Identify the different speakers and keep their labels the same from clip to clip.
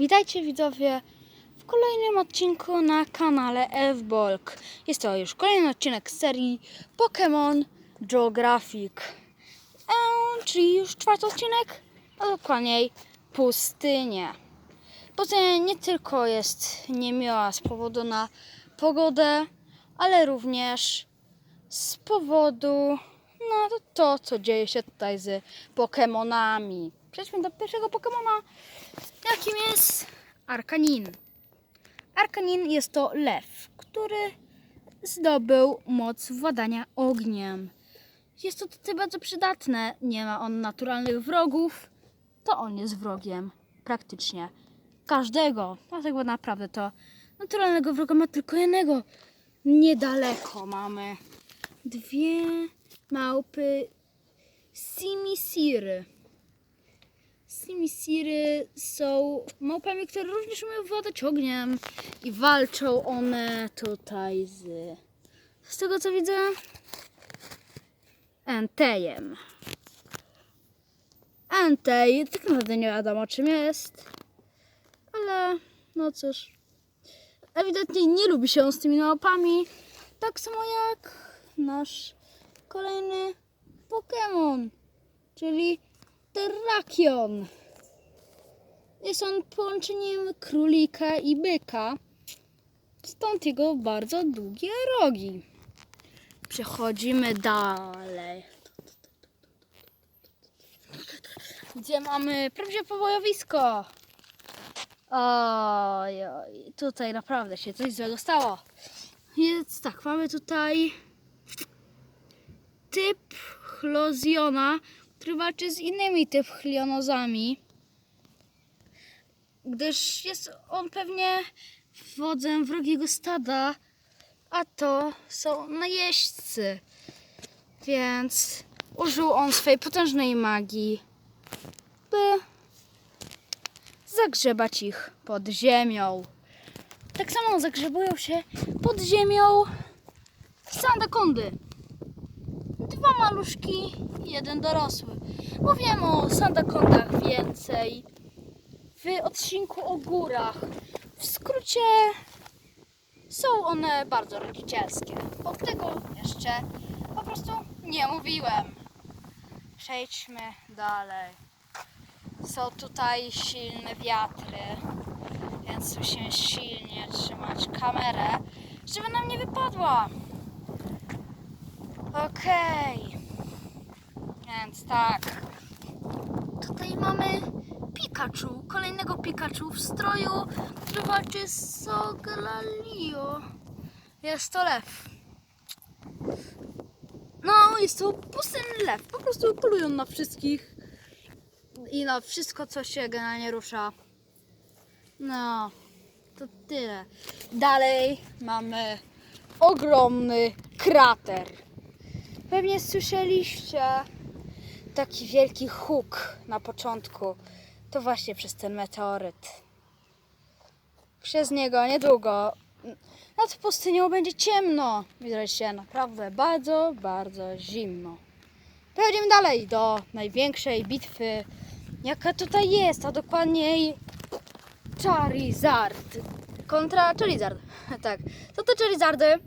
Speaker 1: Witajcie widzowie w kolejnym odcinku na kanale F-Bolk. Jest to już kolejny odcinek z serii Pokémon Geographic. Eee, czyli już czwarty odcinek, a dokładniej pustynię. Pustynia nie tylko jest niemiła z powodu na pogodę, ale również z powodu na to co dzieje się tutaj z Pokémonami. Przejdźmy do pierwszego Pokémona, jakim jest Arkanin. Arkanin jest to lew, który zdobył moc władania ogniem. Jest to tutaj bardzo przydatne. Nie ma on naturalnych wrogów, to on jest wrogiem praktycznie każdego. Dlatego naprawdę to naturalnego wroga ma tylko jednego. Niedaleko mamy dwie małpy Simisiry. Simisiry są małpami, które również umieją władać ogniem i walczą one tutaj z, z tego co widzę, Entejem. Entej tak naprawdę nie wiadomo czym jest, ale no cóż, ewidentnie nie lubi się on z tymi małpami, tak samo jak nasz kolejny Pokémon, czyli Terrakion. Jest on połączeniem królika i byka, stąd jego bardzo długie rogi. Przechodzimy dalej. Gdzie mamy prawdziwe pobojowisko? Oj, oj, tutaj naprawdę się coś złego stało. Więc tak, mamy tutaj typ chlozjona, który walczy z innymi typ chlionozami. Gdyż jest on pewnie wodzem wrogiego stada, a to są najeźdźcy. Więc użył on swej potężnej magii, by zagrzebać ich pod ziemią. Tak samo zagrzebują się pod ziemią sandakondy. Dwa maluszki, jeden dorosły. Mówiłem o sandakondach więcej w odcinku o górach. W skrócie są one bardzo rodzicielskie. Bo tego jeszcze po prostu nie mówiłem. Przejdźmy dalej. Są tutaj silne wiatry, więc musimy silnie trzymać kamerę, żeby nam nie wypadła. Okej. Więc tak. Tutaj mamy Pikachu, kolejnego Pikachu w stroju, z Soglalio. Jest to lew. No, jest to pustynny lew. Po prostu polują na wszystkich i na wszystko, co się generalnie rusza. No, to tyle. Dalej mamy ogromny krater. Pewnie słyszeliście taki wielki huk na początku. To właśnie przez ten meteoryt. Przez niego niedługo nad pustynią będzie ciemno. Widać się naprawdę bardzo, bardzo zimno. Przechodzimy dalej do największej bitwy, jaka tutaj jest, a dokładniej Charizard kontra Charizard. Tak, to te Charizardy.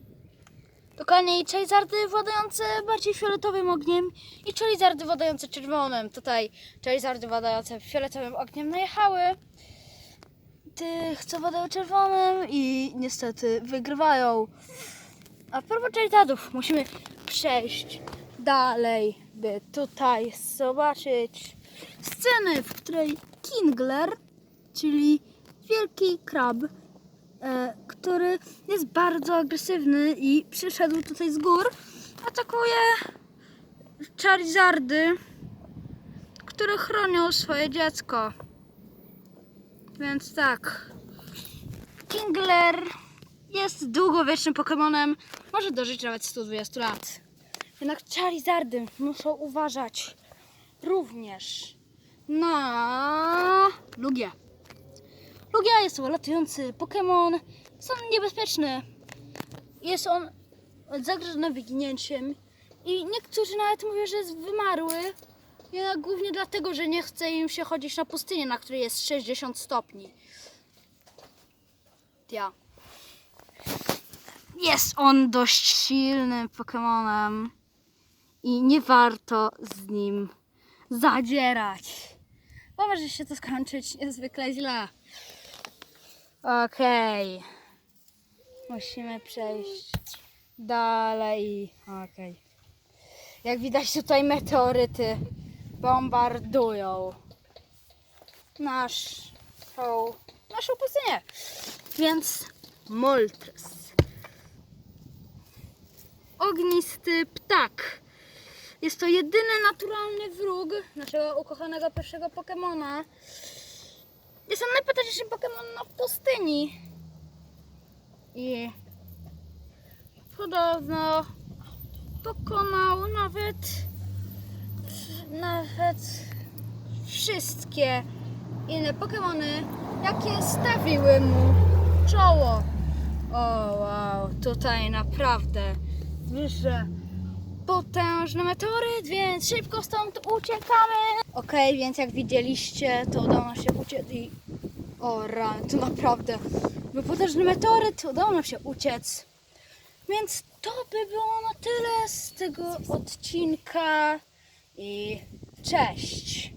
Speaker 1: Dokładniej Charizardy władające bardziej fioletowym ogniem i Charizardy władające czerwonym. Tutaj Charizardy władające fioletowym ogniem najechały tych, co władają czerwonym i niestety wygrywają. A propos Charizardów, musimy przejść dalej, by tutaj zobaczyć scenę, w której Kingler, czyli wielki krab, który jest bardzo agresywny i przyszedł tutaj z gór, atakuje Charizardy, które chronią swoje dziecko. Więc tak. Kingler jest długowiecznym Pokemonem. Może dożyć nawet 120 lat. Jednak Charizardy muszą uważać również na Lugia. Lugia jest to latający Pokémon. Jest on niebezpieczny. Jest on zagrożony wyginięciem. I niektórzy nawet mówią, że jest wymarły. Jednak głównie dlatego, że nie chce im się chodzić na pustynię, na której jest 60 stopni. Ja. Jest on dość silnym Pokemonem i nie warto z nim zadzierać, bo może się to skończyć niezwykle źle. Okej. Musimy przejść dalej. Okej. Jak widać tutaj meteoryty bombardują naszą, naszą pustynię. Więc Moltres. Ognisty ptak. Jest to jedyny naturalny wróg naszego ukochanego pierwszego Pokemona. Jest on najpotężniejszym Pokemon na pustyni. I podobno pokonał nawet nawet wszystkie inne Pokemony, jakie stawiły mu czoło. O wow, tutaj naprawdę wyższe potężny meteoryt, więc szybko stąd uciekamy. Okej, więc jak widzieliście, to udało nam się uciec i... O ran, to naprawdę był potężny meteoryt, udało nam się uciec. Więc to by było na tyle z tego odcinka i cześć.